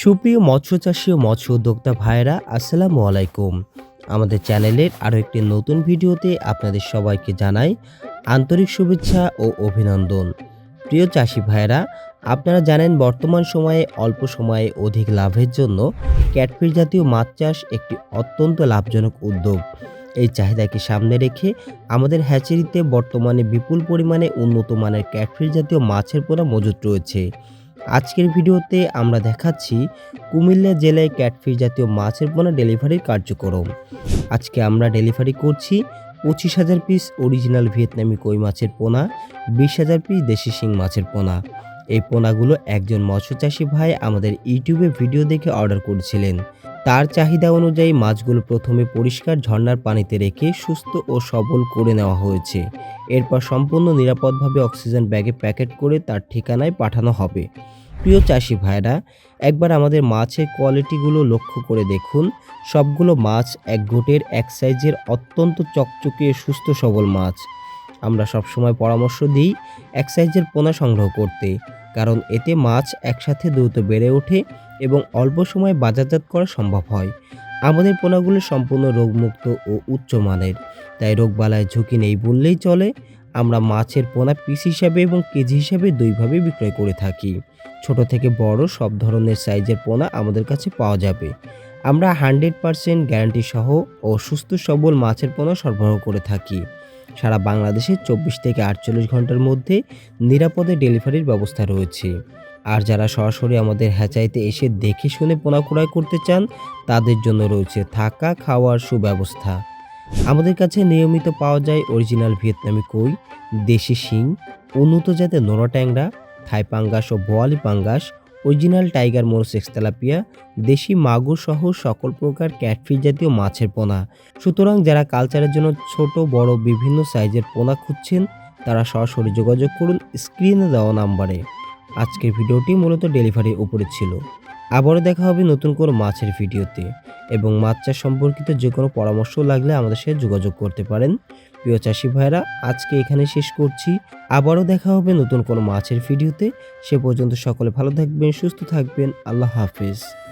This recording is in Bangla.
সুপ্রিয় মৎস্য চাষী ও মৎস্য উদ্যোক্তা ভাইরা আসসালামু আলাইকুম। আমাদের চ্যানেলের আরও একটি নতুন ভিডিওতে আপনাদের সবাইকে জানাই আন্তরিক শুভেচ্ছা ও অভিনন্দন। প্রিয় চাষি ভাইরা আপনারা জানেন বর্তমান সময়ে অল্প সময়ে অধিক লাভের জন্য ক্যাটফিশ জাতীয় মাছ চাষ একটি অত্যন্ত লাভজনক উদ্যোগ। এই চাহিদাকে সামনে রেখে আমাদের হ্যাচারিতে বর্তমানে বিপুল পরিমাণে উন্নত মানের ক্যাটফিশ জাতীয় মাছের পোনা মজুত রয়েছে। আজকের ভিডিওতে আমরা দেখাচ্ছি কুমিল্লা জেলায় ক্যাটফিশ জাতীয় মাছের পোনা ডেলিভারির কার্যক্রম। আজকে আমরা ডেলিভারি করছি পঁচিশ হাজার পিস অরিজিনাল ভিয়েতনামি কই মাছের পোনা, বিশ হাজার পিস দেশি শিং মাছের পোনা। এই পোনাগুলো একজন মৎস্য মৎস্যচাষী ভাই আমাদের ইউটিউবে ভিডিও দেখে অর্ডার করেছিলেন। তার চাহিদা অনুযায়ী মাছগুলো প্রথমে পরিষ্কার ঝর্নার পানিতে রেখে সুস্থ ও সবল করে নেওয়া হয়েছে। এরপর সম্পূর্ণ নিরাপদভাবে অক্সিজেন ব্যাগে প্যাকেট করে তার ঠিকানায় পাঠানো হবে। প্রিয় চাষি ভাইরা একবার আমাদের মাছের কোয়ালিটিগুলো লক্ষ্য করে দেখুন। সবগুলো মাছ এক গোটের এক সাইজের অত্যন্ত চকচকে, সুস্থ, সবল মাছ। আমরা সবসময় পরামর্শ দিই এক সাইজের পোনা সংগ্রহ করতে। কারণ এতে মাছ একসাথে দ্রুত বেড়ে ওঠে এবং অল্প সময়ে বাজারজাত করা সম্ভব হয়। আমাদের পোনাগুলো সম্পূর্ণ রোগমুক্ত ও উচ্চমানের তাই রোগবালায় ঝুঁকি নেই বললেই চলে। আমরা মাছের পোনা পিস হিসাবে এবং কেজি হিসাবে দুইভাবে বিক্রয় করে থাকি। ছোট থেকে বড় সব ধরনের সাইজের পোনা আমাদের কাছে পাওয়া যাবে। আমরা হান্ড্রেড পারসেন্ট গ্যারান্টি সহ ও সুস্থ সবল মাছের পোনা সরবরাহ করে থাকি। সারা বাংলাদেশে চব্বিশ থেকে আটচল্লিশ ঘণ্টার মধ্যে নিরাপদে ডেলিভারির ব্যবস্থা রয়েছে। আর যারা সরাসরি আমাদের হ্যাচাইতে এসে দেখে শুনে পোনা করতে চান, তাদের জন্য রয়েছে থাকা, খাওয়ার সুব্যবস্থা। আমাদের কাছে নিয়মিত পাওয়া যায় অরিজিনাল ভিয়েতনামি কই, দেশি শিং, উন্নত জাতের নোরা ট্যাংরা, থাই পাঙ্গাস ও বোয়ালি পাঙ্গাস অরিজিনাল টাইগার মোরসেক্স তেলাপিয়া, দেশি মাগুর সহ সকল প্রকার ক্যাটফিশ জাতীয় মাছের পোনা। সুতরাং যারা কালচারের জন্য ছোট, বড়, বিভিন্ন সাইজের পোনা খুঁজছেন, তারা সরাসরি যোগাযোগ করুন স্ক্রিনে দেওয়া নাম্বারে। আজকের ভিডিওটি মূলত ডেলিভারির উপরে ছিল। আবারও দেখা হবে নতুন কোনো মাছের ভিডিওতে। এবং মাছ চাষ সম্পর্কিত যে কোনো পরামর্শ লাগলে আমাদের সাথে যোগাযোগ করতে পারেন। প্রিয় চাষি ভাইরা আজকে এখানে শেষ করছি। আবারও দেখা হবে নতুন কোনো মাছের ভিডিওতে। সে পর্যন্ত সকলে ভালো থাকবেন, সুস্থ থাকবেন। আল্লাহ হাফিজ।